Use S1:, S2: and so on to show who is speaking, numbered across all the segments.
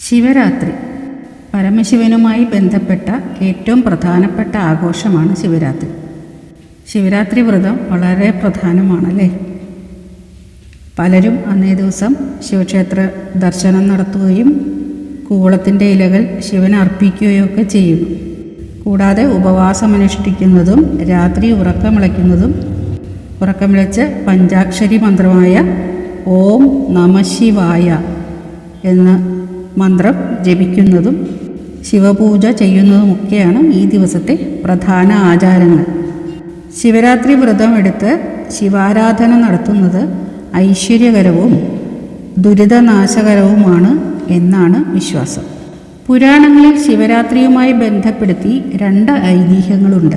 S1: ശിവരാത്രി. പരമശിവനുമായി ബന്ധപ്പെട്ട ഏറ്റവും പ്രധാനപ്പെട്ട ആഘോഷമാണ് ശിവരാത്രി. ശിവരാത്രി വ്രതം വളരെ പ്രധാനമാണല്ലേ? പലരും അന്നേ ദിവസം ശിവക്ഷേത്ര ദർശനം നടത്തുകയും കൂവളത്തിന്റെ ഇലകൾ ശിവന് അർപ്പിക്കുകയൊക്കെ ചെയ്യുന്നു. കൂടാതെ ഉപവാസമനുഷ്ഠിക്കുന്നതും രാത്രി ഉറക്കമിളയ്ക്കുന്നതും ഉറക്കമിളച്ച് പഞ്ചാക്ഷരി മന്ത്രമായ ഓം നമശിവായ എന്ന മന്ത്രം ജപിക്കുന്നതും ശിവപൂജ ചെയ്യുന്നതുമൊക്കെയാണ് ഈ ദിവസത്തെ പ്രധാന ആചാരങ്ങൾ. ശിവരാത്രി വ്രതം എടുത്ത് ശിവാരാധന നടത്തുന്നത് ഐശ്വര്യകരവും ദുരിതനാശകരവുമാണ് എന്നാണ് വിശ്വാസം. പുരാണങ്ങളിൽ ശിവരാത്രിയുമായി ബന്ധപ്പെടുത്തി രണ്ട് ഐതിഹ്യങ്ങളുണ്ട്.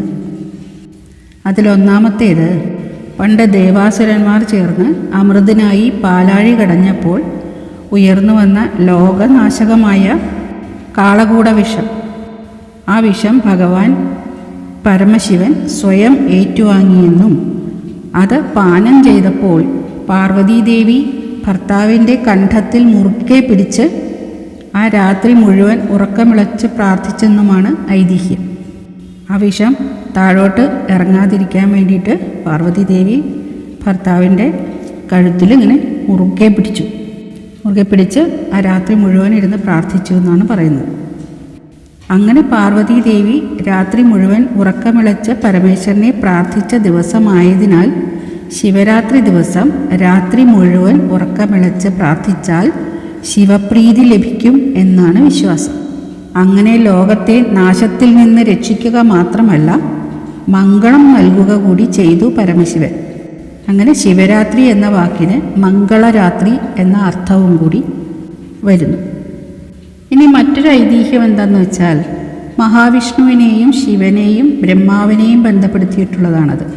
S1: അതിലൊന്നാമത്തേത് പണ്ട് ദേവാസുരന്മാർ ചേർന്ന് അമൃതിനായി പാലാഴി കടഞ്ഞപ്പോൾ ഉയർന്നു വന്ന ലോകനാശകമായ കാളകൂട വിഷം. ആ വിഷം ഭഗവാൻ പരമശിവൻ സ്വയം ഏറ്റുവാങ്ങിയെന്നും അത് പാനം ചെയ്തപ്പോൾ പാർവതീദേവി ഭർത്താവിന്റെ കണ്ഠത്തിൽ മുറുക്കെ പിടിച്ച് ആ രാത്രി മുഴുവൻ ഉറക്കമിളച്ച് പ്രാർത്ഥിച്ചെന്നുമാണ് ഐതിഹ്യം. ആ വിഷം താഴോട്ട് ഇറങ്ങാതിരിക്കാൻ വേണ്ടിയിട്ട് പാർവതീദേവി ഭർത്താവിന്റെ കഴുത്തിൽ ഇങ്ങനെ മുറുകെ പിടിച്ചു. മുറുകെ പിടിച്ച് ആ രാത്രി മുഴുവൻ ഇരുന്ന് പ്രാർത്ഥിച്ചു എന്നാണ് പറയുന്നത്. അങ്ങനെ പാർവതി ദേവി രാത്രി മുഴുവൻ ഉറക്കമിളച്ച് പരമേശ്വരനെ പ്രാർത്ഥിച്ച ദിവസമായതിനാൽ ശിവരാത്രി ദിവസം രാത്രി മുഴുവൻ ഉറക്കമിളച്ച് പ്രാർത്ഥിച്ചാൽ ശിവപ്രീതി ലഭിക്കും എന്നാണ് വിശ്വാസം. അങ്ങനെ ലോകത്തെ നാശത്തിൽ നിന്ന് രക്ഷിക്കുക മാത്രമല്ല മംഗളം നൽകുക കൂടി ചെയ്തു പരമശിവൻ. അങ്ങനെ ശിവരാത്രി എന്ന വാക്കിന് മംഗളരാത്രി എന്ന അർത്ഥവും കൂടി വരുന്നു. ഇനി മറ്റൊരു ഐതിഹ്യം എന്താണെന്ന് വെച്ചാൽ മഹാവിഷ്ണുവിനെയും ശിവനെയും ബ്രഹ്മാവിനെയും ബന്ധപ്പെടുത്തിയിട്ടുള്ളതാണത്.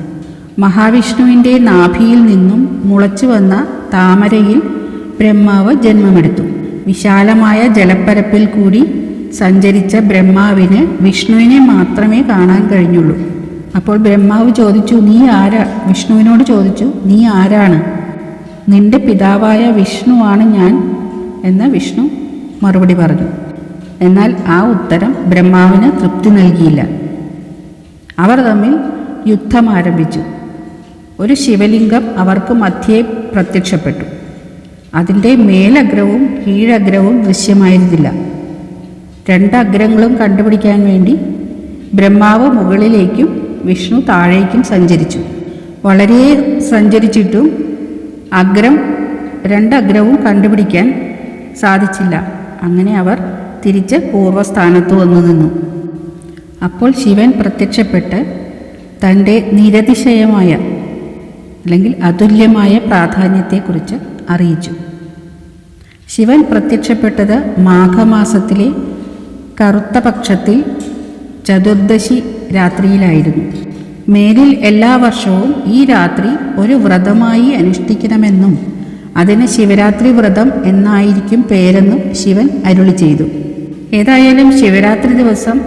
S1: മഹാവിഷ്ണുവിന്റെ നാഭിയിൽ നിന്നും മുളച്ചു വന്ന താമരയിൽ ബ്രഹ്മാവ് ജന്മമെടുത്തു. വിശാലമായ ജലപ്പരപ്പിൽ കൂടി സഞ്ചരിച്ച ബ്രഹ്മാവിന് വിഷ്ണുവിനെ മാത്രമേ കാണാൻ കഴിഞ്ഞുള്ളൂ. അപ്പോൾ ബ്രഹ്മാവ് ചോദിച്ചു നീ ആരാ? വിഷ്ണുവിനോട് ചോദിച്ചു നീ ആരാണ്? നിന്റെ പിതാവായ വിഷ്ണുവാണ് ഞാൻ എന്ന് വിഷ്ണു മറുപടി പറഞ്ഞു. എന്നാൽ ആ ഉത്തരം ബ്രഹ്മാവിന് തൃപ്തി നൽകിയില്ല. അവർ തമ്മിൽ യുദ്ധം ആരംഭിച്ചു. ഒരു ശിവലിംഗം അവർക്ക് മധ്യേ പ്രത്യക്ഷപ്പെട്ടു. അതിന്റെ മേലഗ്രവും കീഴഗ്രവും ദൃശ്യമായിരുന്നില്ല. രണ്ട് അഗ്രങ്ങളും കണ്ടുപിടിക്കാൻ വേണ്ടി ബ്രഹ്മാവ് മുകളിലേക്കും വിഷ്ണു താഴേക്കും സഞ്ചരിച്ചു. വളരെ സഞ്ചരിച്ചിട്ടും അഗ്രം രണ്ടഗ്രവും കണ്ടുപിടിക്കാൻ സാധിച്ചില്ല. അങ്ങനെ അവർ തിരിച്ച് പൂർവസ്ഥാനത്ത് വന്നു നിന്നു. അപ്പോൾ ശിവൻ പ്രത്യക്ഷപ്പെട്ട് തന്റെ നിരതിശയമായ അല്ലെങ്കിൽ അതുല്യമായ പ്രാധാന്യത്തെക്കുറിച്ച് അറിയിച്ചു. ശിവൻ പ്രത്യക്ഷപ്പെട്ടത് മാഘമാസത്തിലെ കറുത്ത പക്ഷത്തിൽ ചതുർദശി രാത്രിയിലായിരുന്നു. മേലിൽ എല്ലാ വർഷവും ഈ രാത്രി ഒരു വ്രതമായി അനുഷ്ഠിക്കണമെന്നും അതിന് ശിവരാത്രി വ്രതം എന്നായിരിക്കും പേരെന്നും ശിവൻ അരുളി ചെയ്തു. ഏതായാലും ശിവരാത്രി ദിവസം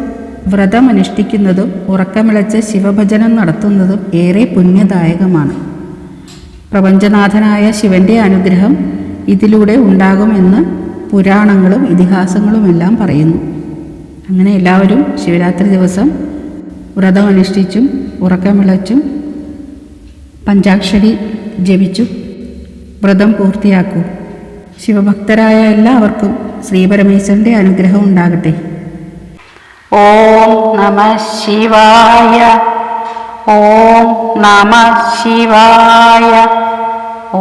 S1: വ്രതം അനുഷ്ഠിക്കുന്നതും ഉറക്കമിളച്ച് ശിവഭജനം നടത്തുന്നതും ഏറെ പുണ്യദായകമാണ്. പ്രപഞ്ചനാഥനായ ശിവന്റെ അനുഗ്രഹം ഇതിലൂടെ ഉണ്ടാകുമെന്ന് പുരാണങ്ങളും ഇതിഹാസങ്ങളുമെല്ലാം പറയുന്നു. അങ്ങനെ എല്ലാവരും ശിവരാത്രി ദിവസം വ്രതം അനുഷ്ഠിച്ചും ഉറക്കമിളച്ചും പഞ്ചാക്ഷരി ജപിച്ചും വ്രതം പൂർത്തിയാക്കൂ. ശിവഭക്തരായ എല്ലാവർക്കും ശ്രീപരമേശ്വരന്റെ അനുഗ്രഹം ഉണ്ടാകട്ടെ.
S2: ഓം നമ ശിവായ ഓം നമ ശിവായ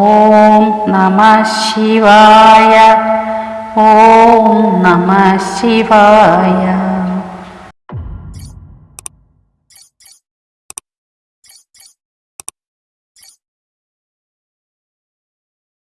S2: ഓം നമ ശിവായ ഓം നമ ശിവായ.